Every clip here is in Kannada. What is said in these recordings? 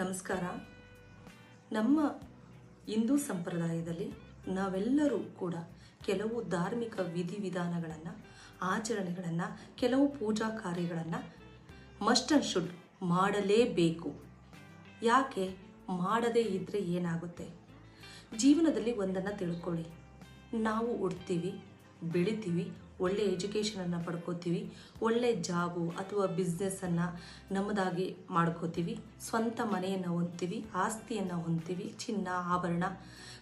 ನಮಸ್ಕಾರ. ನಮ್ಮ ಹಿಂದೂ ಸಂಪ್ರದಾಯದಲ್ಲಿ ನಾವೆಲ್ಲರೂ ಕೂಡ ಕೆಲವು ಧಾರ್ಮಿಕ ವಿಧಿವಿಧಾನಗಳನ್ನು, ಆಚರಣೆಗಳನ್ನು, ಕೆಲವು ಪೂಜಾ ಕಾರ್ಯಗಳನ್ನು ಮಸ್ಟ್ ಆ್ಯಂಡ್ ಶುಡ್ ಮಾಡಲೇಬೇಕು. ಯಾಕೆ? ಮಾಡದೇ ಇದ್ದರೆ ಏನಾಗುತ್ತೆ? ಜೀವನದಲ್ಲಿ ಒಂದನ್ನು ತಿಳ್ಕೊಳ್ಳಿ. ನಾವು ಹುಡ್ತೀವಿ ಬೆಳಿತೀವಿ ಒಳ್ಳೆ ಎಜುಕೇಷನನ್ನು ಪಡ್ಕೋತೀವಿ, ಒಳ್ಳೆ ಜಾಬು ಅಥವಾ ಬಿಸ್ನೆಸ್ಸನ್ನು ನಮ್ಮದಾಗಿ ಮಾಡ್ಕೋತೀವಿ. ಸ್ವಂತ ಮನೆಯನ್ನು ಹೊಂದ್ತೀವಿ, ಆಸ್ತಿಯನ್ನು ಹೊಂದ್ತೀವಿ, ಚಿನ್ನ, ಆಭರಣ,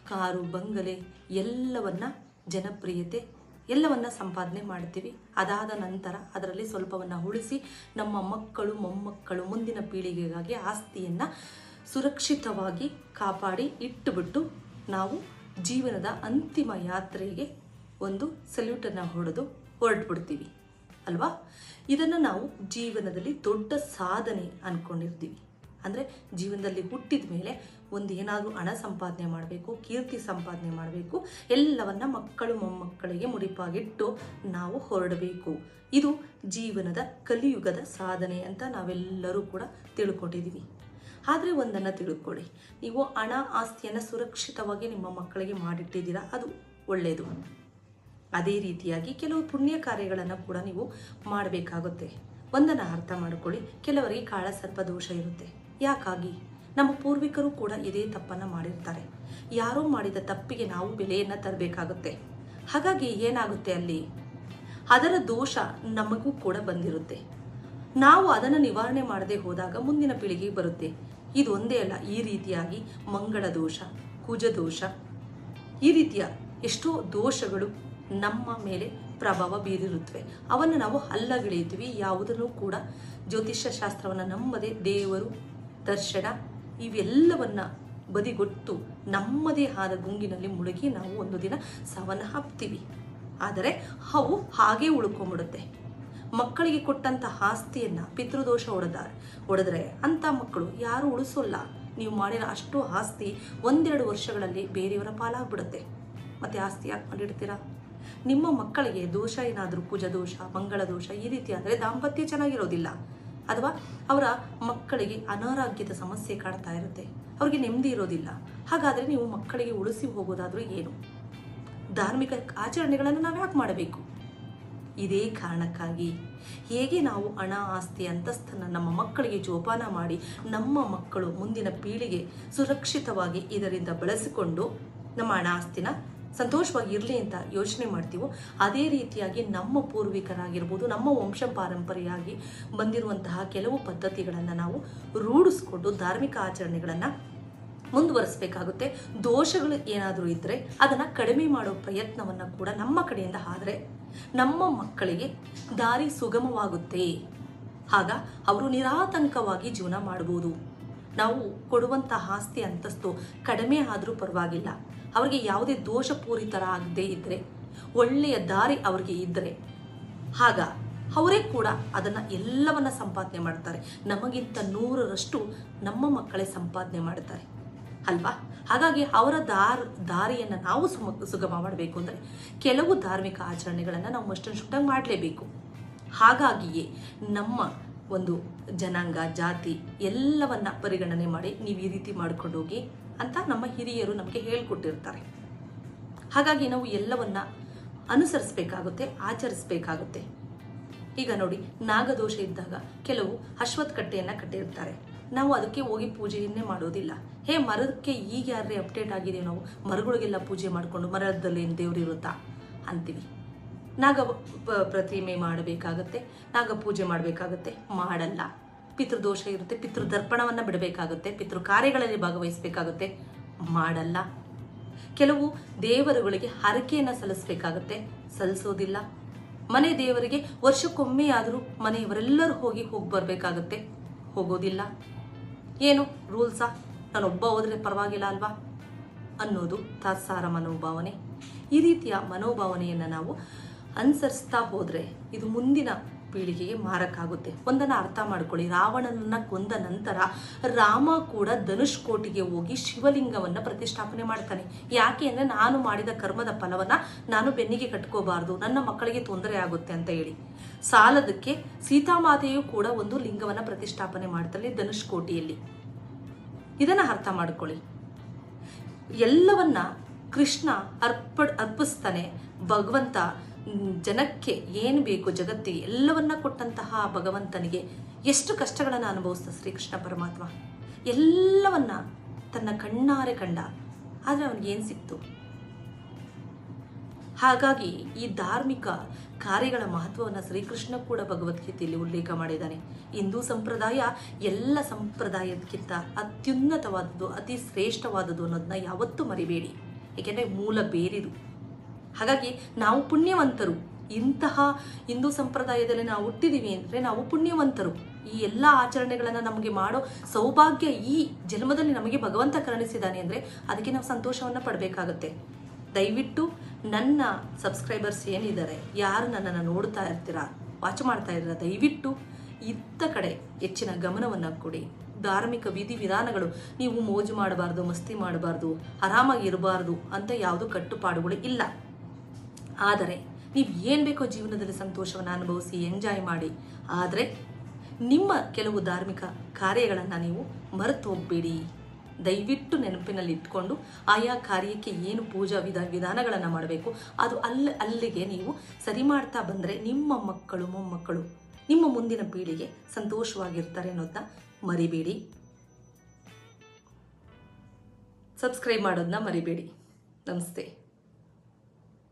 ಕಾರು, ಬಂಗಲೆ ಎಲ್ಲವನ್ನ ಜನಪ್ರಿಯತೆ, ಎಲ್ಲವನ್ನ ಸಂಪಾದನೆ ಮಾಡ್ತೀವಿ. ಅದಾದ ನಂತರ ಅದರಲ್ಲಿ ಸ್ವಲ್ಪವನ್ನು ಉಳಿಸಿ ನಮ್ಮ ಮಕ್ಕಳು, ಮೊಮ್ಮಕ್ಕಳು ಮುಂದಿನ ಪೀಳಿಗೆಗಾಗಿ ಆಸ್ತಿಯನ್ನು ಸುರಕ್ಷಿತವಾಗಿ ಕಾಪಾಡಿ ಇಟ್ಟುಬಿಟ್ಟು ನಾವು ಜೀವನದ ಅಂತಿಮ ಯಾತ್ರೆಗೆ ಒಂದು ಸಲ್ಯೂಟನ್ನು ಹೊಡೆದು ಹೊರಟ್ಬಿಡ್ತೀವಿ, ಅಲ್ವಾ? ಇದನ್ನು ನಾವು ಜೀವನದಲ್ಲಿ ದೊಡ್ಡ ಸಾಧನೆ ಅಂದ್ಕೊಂಡಿರ್ತೀವಿ ಅಂದರೆ ಜೀವನದಲ್ಲಿ ಹುಟ್ಟಿದ ಮೇಲೆ ಒಂದು ಏನಾದರೂ ಹಣ ಸಂಪಾದನೆ ಮಾಡಬೇಕು, ಕೀರ್ತಿ ಸಂಪಾದನೆ ಮಾಡಬೇಕು, ಎಲ್ಲವನ್ನ ಮಕ್ಕಳು ಮೊಮ್ಮಕ್ಕಳಿಗೆ ಮುಡಿಪಾಗಿಟ್ಟು ನಾವು ಹೊರಡಬೇಕು. ಇದು ಜೀವನದ ಕಲಿಯುಗದ ಸಾಧನೆ ಅಂತ ನಾವೆಲ್ಲರೂ ಕೂಡ ತಿಳ್ಕೊಂಡಿದ್ದೀವಿ ಆದರೆ ಒಂದನ್ನು ತಿಳ್ಕೊಳ್ಳಿ, ನೀವು ಹಣ ಆಸ್ತಿಯನ್ನು ಸುರಕ್ಷಿತವಾಗಿ ನಿಮ್ಮ ಮಕ್ಕಳಿಗೆ ಮಾಡಿಟ್ಟಿದ್ದೀರಾ? ಅದು ಒಳ್ಳೆಯದು ಅದೇ ರೀತಿಯಾಗಿ ಕೆಲವು ಪುಣ್ಯ ಕಾರ್ಯಗಳನ್ನು ಕೂಡ ನೀವು ಮಾಡಬೇಕಾಗುತ್ತೆ. ಒಂದನ್ನು ಅರ್ಥ ಮಾಡಿಕೊಳ್ಳಿ ಕೆಲವರಿಗೆ ಕಾಳಸರ್ಪ ದೋಷ ಇರುತ್ತೆ. ಯಾಕಾಗಿ? ನಮ್ಮ ಪೂರ್ವಿಕರು ಕೂಡ ಇದೇ ತಪ್ಪನ್ನು ಮಾಡಿರ್ತಾರೆ. ಯಾರೋ ಮಾಡಿದ ತಪ್ಪಿಗೆ ನಾವು ಬೆಲೆಯನ್ನು ತರಬೇಕಾಗುತ್ತೆ. ಹಾಗಾಗಿ ಏನಾಗುತ್ತೆ ಅಲ್ಲಿ? ಅದರ ದೋಷ ನಮಗೂ ಕೂಡ ಬಂದಿರುತ್ತೆ. ನಾವು ಅದನ್ನು ನಿವಾರಣೆ ಮಾಡದೆ ಹೋದಾಗ ಮುಂದಿನ ಪೀಳಿಗೆಗೆ ಬರುತ್ತೆ. ಇದು ಒಂದೇ ಅಲ್ಲ, ಈ ರೀತಿಯಾಗಿ ಮಂಗಳ ದೋಷ, ಕುಜ ದೋಷ, ಈ ರೀತಿಯ ಎಷ್ಟೋ ದೋಷಗಳು ನಮ್ಮ ಮೇಲೆ ಪ್ರಭಾವ ಬೀರಿರುತ್ತವೆ. ಅವನ್ನು ನಾವು ಅಲ್ಲಗಳೀತೀವಿ ಯಾವುದನ್ನು ಕೂಡ ಜ್ಯೋತಿಷ್ಯ ಶಾಸ್ತ್ರವನ್ನು ನಂಬದೆ ದೇವರು, ದರ್ಶನ ಇವೆಲ್ಲವನ್ನು ಬದಿಗೊಟ್ಟು ನಮ್ಮದೇ ಆದ ಗುಂಗಿನಲ್ಲಿ ಮುಳುಗಿ ನಾವು ಒಂದು ದಿನ ಸಾವನ್ನು ಹಾಕ್ತೀವಿ. ಆದರೆ ಅವು ಹಾಗೇ ಉಳ್ಕೊಂಬಿಡುತ್ತೆ. ಮಕ್ಕಳಿಗೆ ಕೊಟ್ಟಂತ ಆಸ್ತಿಯನ್ನು, ಪಿತೃದೋಷ ಹೊಡೆದ ಹೊಡೆದ್ರೆ ಅಂಥ ಮಕ್ಕಳು ಯಾರು ಉಳಿಸೋಲ್ಲ. ನೀವು ಮಾಡಿರೋ ಅಷ್ಟು ಆಸ್ತಿ ಒಂದೆರಡು ವರ್ಷಗಳಲ್ಲಿ ಬೇರೆಯವರ ಪಾಲಾಗ್ಬಿಡುತ್ತೆ. ಮತ್ತೆ ಆಸ್ತಿ ಯಾಕೆ ಮಾಡಿಡ್ತೀರಾ? ನಿಮ್ಮ ಮಕ್ಕಳಿಗೆ ದೋಷ ಏನಾದರೂ ಕುಜ ದೋಷ, ಮಂಗಳ ದೋಷ, ಈ ರೀತಿ ಆದರೆ ದಾಂಪತ್ಯ ಚೆನ್ನಾಗಿರೋದಿಲ್ಲ. ಅಥವಾ ಅವರ ಮಕ್ಕಳಿಗೆ ಅನಾರೋಗ್ಯದ ಸಮಸ್ಯೆ ಕಾಡ್ತಾ ಇರುತ್ತೆ. ಅವರಿಗೆ ನೆಮ್ಮದಿ ಇರೋದಿಲ್ಲ. ಹಾಗಾದರೆ ನೀವು ಮಕ್ಕಳಿಗೆ ಉಳಿಸಿ ಹೋಗೋದಾದರೂ ಏನು? ಧಾರ್ಮಿಕ ಆಚರಣೆಗಳನ್ನು ನಾವು ಯಾಕೆ ಮಾಡಬೇಕು? ಇದೇ ಕಾರಣಕ್ಕಾಗಿ ಹೇಗೆ ನಾವು ಹಣ, ಆಸ್ತಿ ಅಂತಸ್ತನ್ನು ನಮ್ಮ ಮಕ್ಕಳಿಗೆ ಜೋಪಾನ ಮಾಡಿ ನಮ್ಮ ಮಕ್ಕಳು ಮುಂದಿನ ಪೀಳಿಗೆ ಸುರಕ್ಷಿತವಾಗಿ ಇದರಿಂದ ಬಳಸಿಕೊಂಡು ನಮ್ಮ ಹಣ, ಆಸ್ತಿನ ಸಂತೋಷವಾಗಿ ಇರಲಿ ಅಂತ ಯೋಚನೆ ಮಾಡ್ತೀವೋ, ಅದೇ ರೀತಿಯಾಗಿ ನಮ್ಮ ಪೂರ್ವಿಕರಾಗಿರ್ಬೋದು, ನಮ್ಮ ವಂಶ ಪಾರಂಪರೆಯಾಗಿ ಬಂದಿರುವಂತಹ ಕೆಲವು ಪದ್ಧತಿಗಳನ್ನು ನಾವು ರೂಢಿಸ್ಕೊಂಡು ಧಾರ್ಮಿಕ ಆಚರಣೆಗಳನ್ನು ಮುಂದುವರಿಸಬೇಕಾಗುತ್ತೆ. ದೋಷಗಳು ಏನಾದರೂ ಇದ್ದರೆ ಅದನ್ನು ಕಡಿಮೆ ಮಾಡೋ ಪ್ರಯತ್ನವನ್ನು ಕೂಡ ನಮ್ಮ ಕಡೆಯಿಂದ ಆದರೆ ನಮ್ಮ ಮಕ್ಕಳಿಗೆ ದಾರಿ ಸುಗಮವಾಗುತ್ತೆ. ಆಗ ಅವರು ನಿರಾತಂಕವಾಗಿ ಜೀವನ ಮಾಡ್ಬೋದು. ನಾವು ಕೊಡುವಂಥ ಆಸ್ತಿ, ಅಂತಸ್ತು ಕಡಿಮೆ ಆದರೂ ಪರವಾಗಿಲ್ಲ. ಅವರಿಗೆ ಯಾವುದೇ ದೋಷಪೂರಿತರ ಆಗದೇ ಇದ್ದರೆ ಒಳ್ಳೆಯ ದಾರಿ ಅವರಿಗೆ ಇದ್ದರೆ ಆಗ ಅವರೇ ಕೂಡ ಅದನ್ನು ಎಲ್ಲವನ್ನ ಸಂಪಾದನೆ ಮಾಡ್ತಾರೆ. ನಮಗಿಂತ ನೂರರಷ್ಟು ನಮ್ಮ ಮಕ್ಕಳೇ ಸಂಪಾದನೆ ಮಾಡ್ತಾರೆ. ಅಲ್ವಾ? ಹಾಗಾಗಿ ಅವರ ದಾರ್, ದಾರಿಯನ್ನು ನಾವು ಸುಮ, ಸುಗಮ ಮಾಡಬೇಕು ಅಂದರೆ ಕೆಲವು ಧಾರ್ಮಿಕ ಆಚರಣೆಗಳನ್ನು ನಾವು ಅಷ್ಟೊಂದು ಶುಟ್ಟಾಗಿ ಮಾಡಲೇಬೇಕು. ಹಾಗಾಗಿಯೇ ನಮ್ಮ ಒಂದು ಜನಾಂಗ, ಜಾತಿ ಎಲ್ಲವನ್ನ ಪರಿಗಣನೆ ಮಾಡಿ ನೀವು ಈ ರೀತಿ ಮಾಡ್ಕೊಂಡು ಹೋಗಿ ಅಂತ ನಮ್ಮ ಹಿರಿಯರು ನಮಗೆ ಹೇಳ್ಕೊಟ್ಟಿರ್ತಾರೆ. ಹಾಗಾಗಿ ನಾವು ಎಲ್ಲವನ್ನ ಅನುಸರಿಸಬೇಕಾಗುತ್ತೆ, ಆಚರಿಸಬೇಕಾಗುತ್ತೆ. ಈಗ ನೋಡಿ, ನಾಗದೋಷ ಇದ್ದಾಗ ಕೆಲವು ಅಶ್ವತ್ ಕಟ್ಟೆಯನ್ನು ಕಟ್ಟಿರ್ತಾರೆ. ನಾವು ಅದಕ್ಕೆ ಹೋಗಿ ಪೂಜೆಯನ್ನೇ ಮಾಡೋದಿಲ್ಲ. ಹೇ, ಮರಕ್ಕೆ ಈಗ ಯಾರೇ ಅಪ್ಡೇಟ್ ಆಗಿದೆಯೋ ನಾವು ಮರಗಳಿಗೆಲ್ಲ ಪೂಜೆ ಮಾಡಿಕೊಂಡು ಮರದಲ್ಲಿ ಏನು ದೇವ್ರು ಇರುತ್ತಾ ಅಂತೀವಿ. ನಾಗ ಪ್ರತಿಮೆ ಮಾಡಬೇಕಾಗತ್ತೆ, ನಾಗ ಪೂಜೆ ಮಾಡಬೇಕಾಗತ್ತೆ, ಮಾಡಲ್ಲ. ಪಿತೃದೋಷ ಇರುತ್ತೆ ಪಿತೃ ದರ್ಪಣವನ್ನು ಬಿಡಬೇಕಾಗುತ್ತೆ ಪಿತೃ ಕಾರ್ಯಗಳಲ್ಲಿ ಭಾಗವಹಿಸಬೇಕಾಗುತ್ತೆ, ಮಾಡಲ್ಲ. ಕೆಲವು ದೇವರುಗಳಿಗೆ ಹರಕೆಯನ್ನು ಸಲ್ಲಿಸಬೇಕಾಗುತ್ತೆ, ಸಲ್ಲಿಸೋದಿಲ್ಲ. ಮನೆ ದೇವರಿಗೆ ವರ್ಷಕ್ಕೊಮ್ಮೆ ಆದರೂ ಮನೆಯವರೆಲ್ಲರೂ ಹೋಗಿ ಹೋಗಿ ಬರಬೇಕಾಗುತ್ತೆ, ಹೋಗೋದಿಲ್ಲ. ಏನು, ರೂಲ್ಸಾ? ನಾನೊಬ್ಬ ಹೋದರೆ ಪರವಾಗಿಲ್ಲ ಅಲ್ವಾ? ಅನ್ನೋದು ತಾತ್ಸಾರ ಮನೋಭಾವನೆ. ಈ ರೀತಿಯ ಮನೋಭಾವನೆಯನ್ನು ನಾವು ಅನುಸರಿಸ್ತಾ ಹೋದರೆ ಇದು ಮುಂದಿನ ಪೀಳಿಗೆಗೆ ಮಾರಕ್ಕಾಗುತ್ತೆ. ಒಂದನ್ನು ಅರ್ಥ ಮಾಡ್ಕೊಳ್ಳಿ. ರಾವಣನನ್ನ ಕೊಂದ ನಂತರ ರಾಮ ಕೂಡ ಧನುಷ್ಕೋಟಿಗೆ ಹೋಗಿ ಶಿವಲಿಂಗವನ್ನು ಪ್ರತಿಷ್ಠಾಪನೆ ಮಾಡ್ತಾನೆ. ಯಾಕೆ ಅಂದರೆ ನಾನು ಮಾಡಿದ ಕರ್ಮದ ಫಲವನ್ನು ನಾನು ಬೆನ್ನಿಗೆ ಕಟ್ಕೋಬಾರ್ದು. ನನ್ನ ಮಕ್ಕಳಿಗೆ ತೊಂದರೆ ಆಗುತ್ತೆ ಅಂತ ಹೇಳಿ. ಸಾಲದಕ್ಕೆ ಸೀತಾಮಾತೆಯು ಕೂಡ ಒಂದು ಲಿಂಗವನ್ನು ಪ್ರತಿಷ್ಠಾಪನೆ ಮಾಡ್ತಾಳೆ ಧನುಷ್ಕೋಟಿಯಲ್ಲಿ. ಇದನ್ನು ಅರ್ಥ ಮಾಡ್ಕೊಳ್ಳಿ. ಎಲ್ಲವನ್ನ ಕೃಷ್ಣ ಅರ್ಪ ಅರ್ಪಿಸ್ತಾನೆ. ಭಗವಂತ ಜನಕ್ಕೆ ಏನು ಬೇಕು ಜಗತ್ತಿಗೆ ಎಲ್ಲವನ್ನ ಕೊಟ್ಟಂತಹ ಭಗವಂತನಿಗೆ ಎಷ್ಟು ಕಷ್ಟಗಳನ್ನು ಅನುಭವಿಸ್ತ ಶ್ರೀಕೃಷ್ಣ ಪರಮಾತ್ಮ? ಎಲ್ಲವನ್ನ ತನ್ನ ಕಣ್ಣಾರೆ ಕಂಡ. ಆದರೆ ಅವನಿಗೇನು ಸಿಕ್ತು? ಹಾಗಾಗಿ ಈ ಧಾರ್ಮಿಕ ಕಾರ್ಯಗಳ ಮಹತ್ವವನ್ನು ಶ್ರೀಕೃಷ್ಣ ಕೂಡ ಭಗವದ್ಗೀತೆಯಲ್ಲಿ ಉಲ್ಲೇಖ ಮಾಡಿದ್ದಾನೆ. ಹಿಂದೂ ಸಂಪ್ರದಾಯ ಎಲ್ಲ ಸಂಪ್ರದಾಯಕ್ಕಿಂತ ಅತ್ಯುನ್ನತವಾದದ್ದು, ಅತಿ ಶ್ರೇಷ್ಠವಾದದ್ದು ಅನ್ನೋದನ್ನ ಯಾವತ್ತೂ ಮರಿಬೇಡಿ. ಏಕೆಂದರೆ ಮೂಲ ಬೇರಿದು. ಹಾಗಾಗಿ ನಾವು ಪುಣ್ಯವಂತರು. ಇಂತಹ ಹಿಂದೂ ಸಂಪ್ರದಾಯದಲ್ಲಿ ನಾವು ಹುಟ್ಟಿದೀವಿ ಅಂದರೆ ನಾವು ಪುಣ್ಯವಂತರು. ಈ ಎಲ್ಲ ಆಚರಣೆಗಳನ್ನು ನಮಗೆ ಮಾಡೋ ಸೌಭಾಗ್ಯ ಈ ಜನ್ಮದಲ್ಲಿ ನಮಗೆ ಭಗವಂತ ಕರುಣಿಸಿದ್ದಾನೆ ಅಂದರೆ ಅದಕ್ಕೆ ನಾವು ಸಂತೋಷವನ್ನು ಪಡಬೇಕಾಗತ್ತೆ. ದಯವಿಟ್ಟು ನನ್ನ ಸಬ್ಸ್ಕ್ರೈಬರ್ಸ್ ಏನಿದ್ದಾರೆ, ಯಾರು ನನ್ನನ್ನು ನೋಡ್ತಾ ಇರ್ತೀರಾ, ವಾಚ್ ಮಾಡ್ತಾ ಇದ್ದೀರಾ, ದಯವಿಟ್ಟು ಇತ್ತ ಕಡೆ ಹೆಚ್ಚಿನ ಗಮನವನ್ನು ಕೊಡಿ. ಧಾರ್ಮಿಕ ವಿಧಿ ವಿಧಾನಗಳು, ನೀವು ಮೋಜು ಮಾಡಬಾರ್ದು, ಮಸ್ತಿ ಮಾಡಬಾರ್ದು, ಆರಾಮಾಗಿ ಇರಬಾರ್ದು ಅಂತ ಯಾವುದೂ ಕಟ್ಟುಪಾಡುಗಳು ಇಲ್ಲ. ಆದರೆ ನೀವು ಏನು ಬೇಕೋ ಜೀವನದಲ್ಲಿ ಸಂತೋಷವನ್ನು ಅನುಭವಿಸಿ ಎಂಜಾಯ್ ಮಾಡಿ. ಆದರೆ ನಿಮ್ಮ ಕೆಲವು ಧಾರ್ಮಿಕ ಕಾರ್ಯಗಳನ್ನು ನೀವು ಮರೆತು ಹೋಗಬೇಡಿ ದಯವಿಟ್ಟು ನೆನಪಿನಲ್ಲಿ ಇಟ್ಕೊಂಡು ಆಯಾ ಕಾರ್ಯಕ್ಕೆ ಏನು ಪೂಜಾ ವಿಧ, ವಿಧಾನಗಳನ್ನು ಮಾಡಬೇಕು, ಅದು ಅಲ್ಲಿ ಅಲ್ಲಿಗೆ ನೀವು ಸರಿ ಮಾಡ್ತಾ ಬಂದರೆ ನಿಮ್ಮ ಮಕ್ಕಳು, ಮೊಮ್ಮಕ್ಕಳು ನಿಮ್ಮ ಮುಂದಿನ ಪೀಳಿಗೆ ಸಂತೋಷವಾಗಿರ್ತಾರೆ ಅನ್ನೋದನ್ನ ಮರಿಬೇಡಿ. ಸಬ್ಸ್ಕ್ರೈಬ್ ಮಾಡೋದನ್ನ ಮರಿಬೇಡಿ. ನಮಸ್ತೆ.